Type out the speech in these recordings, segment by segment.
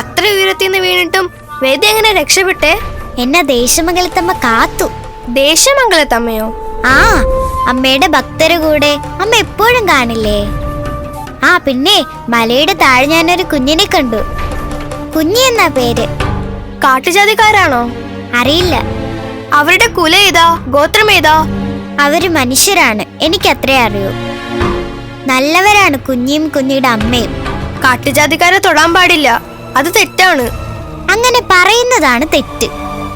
അത്ര ഉയരത്തിൽ നിന്ന് വീണിട്ടും വേദ എങ്ങനെ രക്ഷപ്പെട്ടേ? എന്നെ ദേശമംഗലത്തമ്മ കാത്തു. ദേശമംഗലത്തമ്മയോ? ആ അമ്മയുടെ ഭക്തര് കൂടെ അമ്മ എപ്പോഴും കാണില്ലേ? ആ പിന്നെ മലയുടെ താഴെ ഞാനൊരു കുഞ്ഞിനെ കണ്ടു. കുഞ്ഞി എന്നാ പേര്? കാട്ടുജാതിക്കാരാണോ? അറിയില്ല. അവരുടെ കുല ഏതാ? ഗോത്രം ഏതാ? അവർ മനുഷ്യരാണ് എനിക്കത്രേ അറിയൂ. നല്ലവരാണ് കുഞ്ഞിയും കുഞ്ഞിയുടെ അമ്മയും. കാട്ടുജാതിക്കാരെ തൊടാൻ പാടില്ല. അത് തെറ്റാണ്. അങ്ങനെ പറയുന്നതാണ് തെറ്റ്.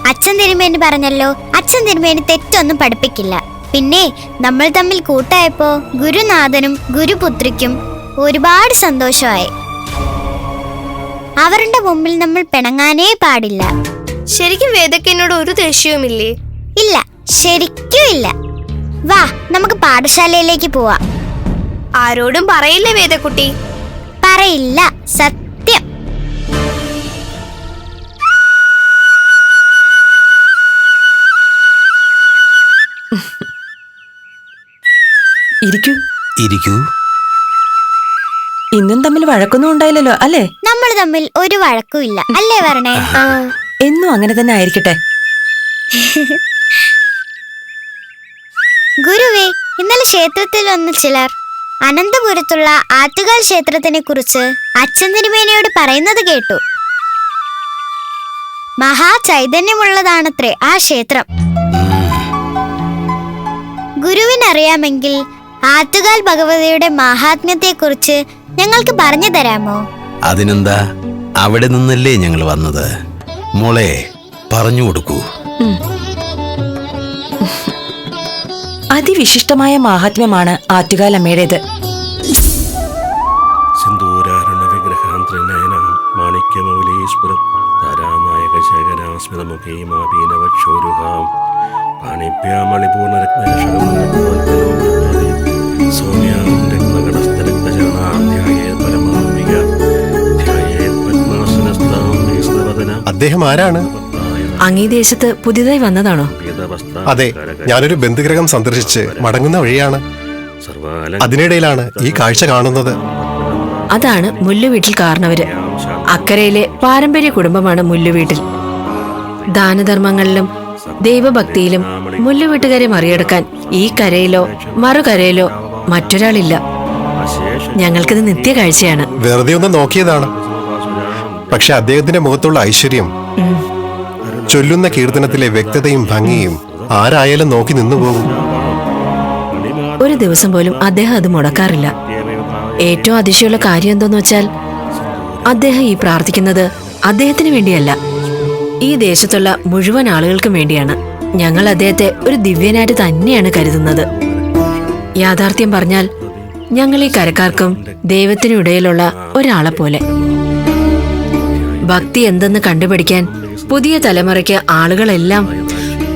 അച്ഛൻ തിരുമേനി പറഞ്ഞല്ലോ അച്ഛൻ തിരുമേനി തെറ്റൊന്നും പഠിപ്പിക്കില്ല. പിന്നെ നമ്മൾ തമ്മിൽ കൂട്ടായപ്പോ ഗുരുനാഥനും ഗുരുപുത്രിക്കും ഒരുപാട് സന്തോഷമായി. അവരുടെ മുമ്പിൽ നമ്മൾ പിണങ്ങാനേ പാടില്ല. ശരിക്കും വേദയ്ക്ക് എന്നോട് ഒരു ദേഷ്യവുമില്ലേ? ഇല്ല ശരിക്കും ഇല്ല. വാ നമുക്ക് പാഠശാലയിലേക്ക് പോവാം. ആരോടും പറയില്ല വേദക്കുട്ടി? പറയില്ല സത്യം ഇരിക്കൂ. ഇരിക്കൂ. ഇന്നും തമ്മിൽ വഴക്കൊന്നും ഉണ്ടായില്ലല്ലോ അല്ലേ? നമ്മൾ തമ്മിൽ ഒരു വഴക്കുമില്ല അല്ലേ വരണേ? എന്നും അങ്ങനെ തന്നെ ആയിരിക്കട്ടെ. ഗുരുവേ ഇന്നലെ ക്ഷേത്രത്തിൽ വന്ന ചിലർ അനന്തപുരത്തുള്ള ആറ്റുകാൽ ക്ഷേത്രത്തിനെ കുറിച്ച് അച്ഛൻ തിരുമേനയോട് പറയുന്നത് കേട്ടു. മഹാ ചൈതന്യമുള്ളതാണത്രേ ആ ക്ഷേത്രം. ഗുരുവിനറിയാമെങ്കിൽ ആറ്റുകാൽ ഭഗവതിയുടെ മഹാത്മ്യത്തെക്കുറിച്ച് ഞങ്ങൾക്ക് പറഞ്ഞു തരാമോ? അതിനെന്താ? അവിടെ നിന്നല്ലേ ഞങ്ങൾ വന്നത്. മോളെ പറഞ്ഞു കൊടുക്കൂ. അതിവിശിഷ്ടമായ മാഹാത്മ്യമാണ് ആറ്റുകാലമ്മയുടേത് വിഗ്രഹാന്തരനയനം മാണിക്യമൗലീശ്വരം താരാനായക ശേഖരാസ്മിതമുഖീമാപീനവക്ഷോരുഹാം പാണിപ്യാമളിപൂർണരത്നശകമണ്ഡലോൽപ്പലോൽപ്പലോലി അദ്ദേഹം ആരാണ്? അങ്ങീ ദേശത്ത് പുതിയതായി വന്നതാണോ? അതെ ഞാനൊരു ബന്ധുഗ്രഹം സന്ദർശിച്ച് മടങ്ങുന്ന വഴിയാണ്. അതിനിടയിലാണ് ഈ കാഴ്ച കാണുന്നത്. അതാണ് മുല്ലുവീട്ടിൽ കാരണവര് അക്കരയിലെ പാരമ്പര്യ കുടുംബമാണ് മുല്ലുവീട്ടിൽ. ദാനധർമ്മങ്ങളിലും ദൈവഭക്തിയിലും മുല്ലുവീട്ടുകാരെ മറികടക്കാൻ ഈ കരയിലോ മറുകരയിലോ മറ്റൊരാളില്ല. ഞങ്ങൾക്കിത് നിത്യകാഴ്ചയാണ്. വെറുതെ ഒന്ന് നോക്കിയതാണ്. പക്ഷെ അദ്ദേഹത്തിന്റെ മുഖത്തുള്ള ഐശ്വര്യം ചൊല്ലുന്ന കീർത്തനത്തിലെ വ്യക്തതയും ഭംഗിയും ആരായാലും നോക്കി നിന്നുപോകും ഒരു ദിവസം പോലും അദ്ദേഹം അത് മുടക്കാറില്ല. ഏറ്റവും അതിശയമുള്ള കാര്യം എന്തെന്ന് വെച്ചാൽ അദ്ദേഹം ഈ പ്രാർത്ഥിക്കുന്നത് അദ്ദേഹത്തിന് വേണ്ടിയല്ല. ഈ ദേശത്തുള്ള മുഴുവൻ ആളുകൾക്കും വേണ്ടിയാണ്. ഞങ്ങൾ അദ്ദേഹത്തെ ഒരു ദിവ്യനായിട്ട് തന്നെയാണ് കരുതുന്നത്. യാഥാർത്ഥ്യം പറഞ്ഞാൽ ഞങ്ങൾ ഈ കരക്കാർക്കും ദൈവത്തിനിടയിലുള്ള ഒരാളെ പോലെ. ഭക്തി എന്തെന്ന് കണ്ടുപിടിക്കാൻ പുതിയ തലമുറയ്ക്ക് ആളുകളെല്ലാം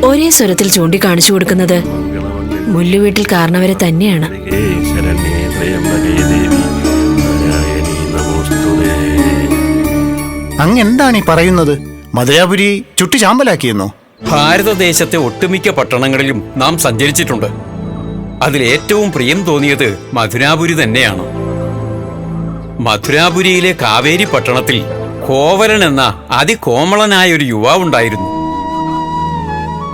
ഒരേ സ്വരത്തിൽ ചൂണ്ടിക്കാണിച്ചു കൊടുക്കുന്നത് മുല്ലുവീട്ടിൽ കാരണവരെ തന്നെയാണ്. അങ്ങെന്താണ് ഈ പറയുന്നത്? മധുരാപുരി ചുട്ടു ചാമ്പലാക്കിയെന്നോ? ഭാരതദേശത്തെ ഒട്ടുമിക്ക പട്ടണങ്ങളിലും നാം സഞ്ചരിച്ചിട്ടുണ്ട്. അതിൽ ഏറ്റവും പ്രിയം തോന്നിയത് മധുരാപുരി തന്നെയാണ്. മധുരാപുരിയിലെ കാവേരി പട്ടണത്തിൽ കോവലൻ എന്ന അതികോമളനായ ഒരു യുവാവുണ്ടായിരുന്നു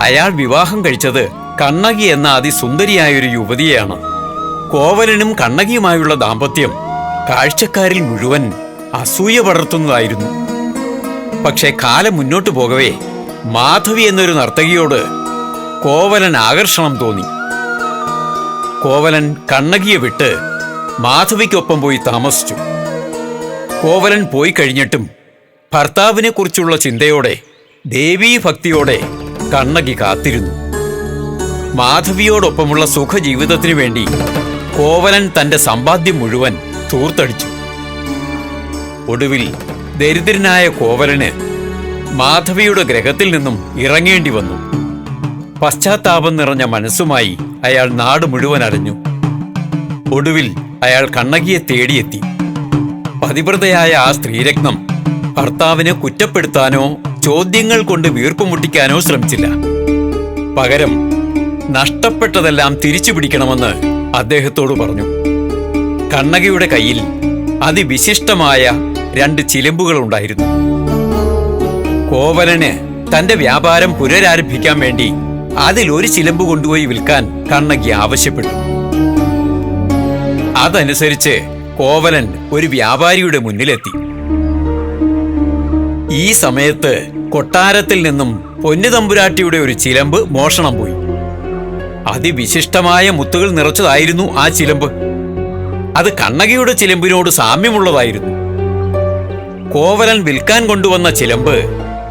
അയാൾ വിവാഹം കഴിച്ചത് കണ്ണകി എന്ന അതിസുന്ദരിയായ ഒരു യുവതിയാണ് കോവലനും കണ്ണകിയുമായുള്ള ദാമ്പത്യം കാഴ്ചക്കാരിൽ മുഴുവൻ അസൂയ പടർത്തുന്നതായിരുന്നു. പക്ഷേ കാലം മുന്നോട്ടു പോകവേ മാധവി എന്നൊരു നർത്തകിയോട് കോവലൻ ആകർഷണം തോന്നി. കോവലൻ കണ്ണകിയെ വിട്ട് മാധവിക്കൊപ്പം പോയി താമസിച്ചു. കോവലൻ പോയി കഴിഞ്ഞിട്ടും ഭർത്താവിനെ കുറിച്ചുള്ള ചിന്തയോടെ ദേവീഭക്തിയോടെ കണ്ണകി കാത്തിരുന്നു. മാധവിയോടൊപ്പമുള്ള സുഖജീവിതത്തിനു വേണ്ടി കോവലൻ തന്റെ സമ്പാദ്യം മുഴുവൻ തൂർത്തടിച്ചു. ഒടുവിൽ ദരിദ്രനായ കോവലന് മാധവിയുടെ ഗ്രഹത്തിൽ നിന്നും ഇറങ്ങേണ്ടി വന്നു. പശ്ചാത്താപം നിറഞ്ഞ മനസ്സുമായി അയാൾ നാട് മുഴുവൻ അറിഞ്ഞു. ഒടുവിൽ അയാൾ കണ്ണകിയെ തേടിയെത്തി. പതിവ്രതയായ ആ സ്ത്രീരത്നം ഭർത്താവിനെ കുറ്റപ്പെടുത്താനോ ചോദ്യങ്ങൾ കൊണ്ട് വീർപ്പുമുട്ടിക്കാനോ ശ്രമിച്ചില്ല. പകരം നഷ്ടപ്പെട്ടതെല്ലാം തിരിച്ചു പിടിക്കണമെന്ന് അദ്ദേഹത്തോട് പറഞ്ഞു. കണ്ണകിയുടെ കയ്യിൽ അതിവിശിഷ്ടമായ രണ്ട് ചിലമ്പുകൾ ഉണ്ടായിരുന്നു. കോവലന് തന്റെ വ്യാപാരം പുനരാരംഭിക്കാൻ വേണ്ടി അതിൽ ഒരു ചിലമ്പ് കൊണ്ടുപോയി വിൽക്കാൻ കണ്ണകി ആവശ്യപ്പെട്ടു. അതനുസരിച്ച് കോവലൻ ഒരു വ്യാപാരിയുടെ മുന്നിലെത്തി. ഈ സമയത്ത് കൊട്ടാരത്തിൽ നിന്നും പൊന്നുതമ്പുരാട്ടിയുടെ ഒരു ചിലമ്പ് മോഷണം പോയി. അതിവിശിഷ്ടമായ മുത്തുകൾ നിറച്ചതായിരുന്നു ആ ചിലമ്പ്. അത് കണ്ണകിയുടെ ചിലമ്പിനോട് സാമ്യമുള്ളതായിരുന്നു. കോവലൻ വിൽക്കാൻ കൊണ്ടുവന്ന ചിലമ്പ്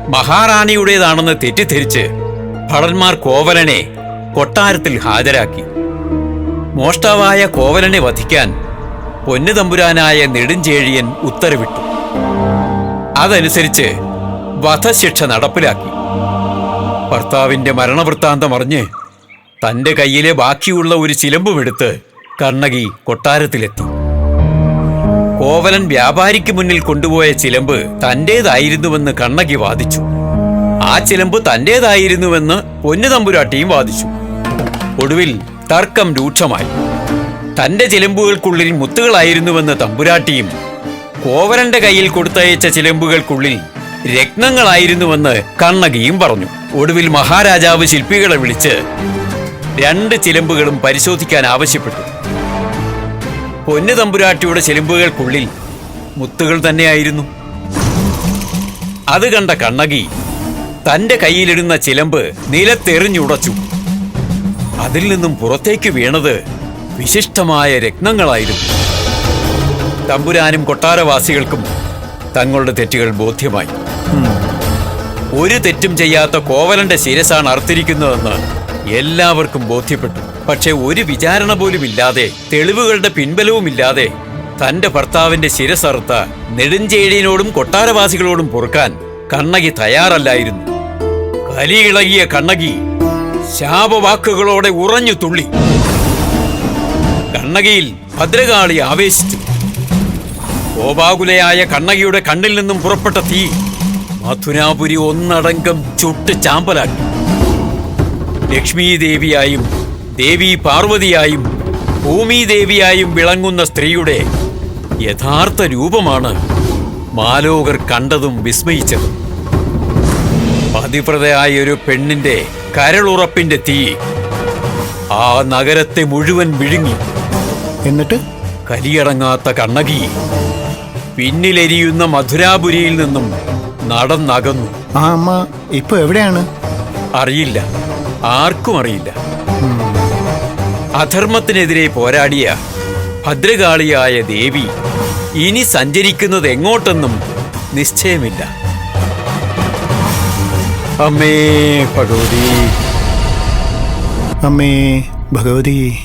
മഹാറാണിയുടേതാണെന്ന് തെറ്റിദ്ധരിച്ച് ഭടന്മാർ കോവലനെ കൊട്ടാരത്തിൽ ഹാജരാക്കി. മോഷ്ടാവായ കോവലനെ വധിക്കാൻ പൊന്നുതമ്പുരാനായ നെടുഞ്ചേഴിയൻ ഉത്തരവിട്ടു. അതനുസരിച്ച് വധശിക്ഷ നടപ്പിലാക്കി. ഭർത്താവിന്റെ മരണവൃത്താന്തം അറിഞ്ഞ് തന്റെ കയ്യിലെ ബാക്കിയുള്ള ഒരു ചിലമ്പുമെടുത്ത് കർണകി കൊട്ടാരത്തിലെത്തി. കോവലൻ വ്യാപാരിക്ക് മുന്നിൽ കൊണ്ടുപോയ ചിലമ്പ് തന്റേതായിരുന്നുവെന്ന് കണ്ണകി വാദിച്ചു. ആ ചിലമ്പ് തന്റേതായിരുന്നുവെന്ന് പൊന്നുതമ്പുരാട്ടിയും വാദിച്ചു. ഒടുവിൽ തർക്കം രൂക്ഷമായി. തന്റെ ചിലമ്പുകൾക്കുള്ളിൽ മുത്തുകളായിരുന്നുവെന്ന് തമ്പുരാട്ടിയും കോവരന്റെ കയ്യിൽ കൊടുത്തയച്ച ചിലമ്പുകൾക്കുള്ളിൽ രത്നങ്ങളായിരുന്നുവെന്ന് കണ്ണകിയും പറഞ്ഞു. ഒടുവിൽ മഹാരാജാവ് ശില്പികളെ വിളിച്ച് രണ്ട് ചിലമ്പുകളും പരിശോധിക്കാൻ ആവശ്യപ്പെട്ടു. പൊന്നു തമ്പുരാട്ടിയുടെ ചിലമ്പുകൾക്കുള്ളിൽ മുത്തുകൾ തന്നെയായിരുന്നു. അത് കണ്ട കണ്ണകി തന്റെ കയ്യിലിടുന്ന ചിലമ്പ് നിലത്തെറിഞ്ഞുടച്ചു അതിൽ നിന്നും പുറത്തേക്ക് വീണത് വിശിഷ്ടമായ രത്നങ്ങളായിരുന്നു. തമ്പുരാനും കൊട്ടാരവാസികൾക്കും തങ്ങളുടെ തെറ്റുകൾ ബോധ്യമായി. ഒരു തെറ്റും ചെയ്യാത്ത കോവലന്റെ ശിരസാണ് അർത്തിരിക്കുന്നതെന്ന് എല്ലാവർക്കും ബോധ്യപ്പെട്ടു. പക്ഷെ ഒരു വിചാരണ പോലും ഇല്ലാതെ തെളിവുകളുടെ പിൻബലവുമില്ലാതെ തന്റെ ഭർത്താവിന്റെ ശിരസറുത്ത നെടുഞ്ചേഴിയനോടും കൊട്ടാരവാസികളോടും പൊറുക്കാൻ കണ്ണകി തയ്യാറല്ലായിരുന്നു. കലിയിളകിയ കണ്ണകി ശാപവാക്കുകളോടെ ഉറഞ്ഞു തുള്ളി. കണ്ണകിയിൽ ഭദ്രകാളി ആവേശിച്ചു. കോപാകുലയായ കണ്ണകിയുടെ കണ്ണിൽ നിന്നും പുറപ്പെട്ട തീ മഥുരാപുരി ഒന്നടങ്കം ചുട്ട് ചാമ്പലാക്കി. ലക്ഷ്മീ ദേവിയായും ദേവി പാർവതിയായും ഭൂമിദേവിയായും വിളങ്ങുന്ന സ്ത്രീയുടെ യഥാർത്ഥ രൂപമാണ് മാലോകർ കണ്ടതും വിസ്മയിച്ചതും. പതിവ്രതയായ ഒരു പെണ്ണിന്റെ കരളുറപ്പിന്റെ തീ ആ നഗരത്തെ മുഴുവൻ വിഴുങ്ങി. എന്നിട്ട്? കലിയടങ്ങാത്ത കണ്ണകി പിന്നിലെരിയുന്ന മധുരാപുരിയിൽ നിന്നും നടന്നകന്നു. ആ അമ്മ ഇപ്പൊ എവിടെയാണ്? അറിയില്ല. ആർക്കും അറിയില്ല. അധർമ്മത്തിനെതിരെ പോരാടിയ ഭദ്രകാളിയായ ദേവി ഇനി സഞ്ചരിക്കുന്നത് എങ്ങോട്ടെന്നും നിശ്ചയമില്ല. അമ്മേ ഭഗവതി. അമ്മേ ഭഗവതി.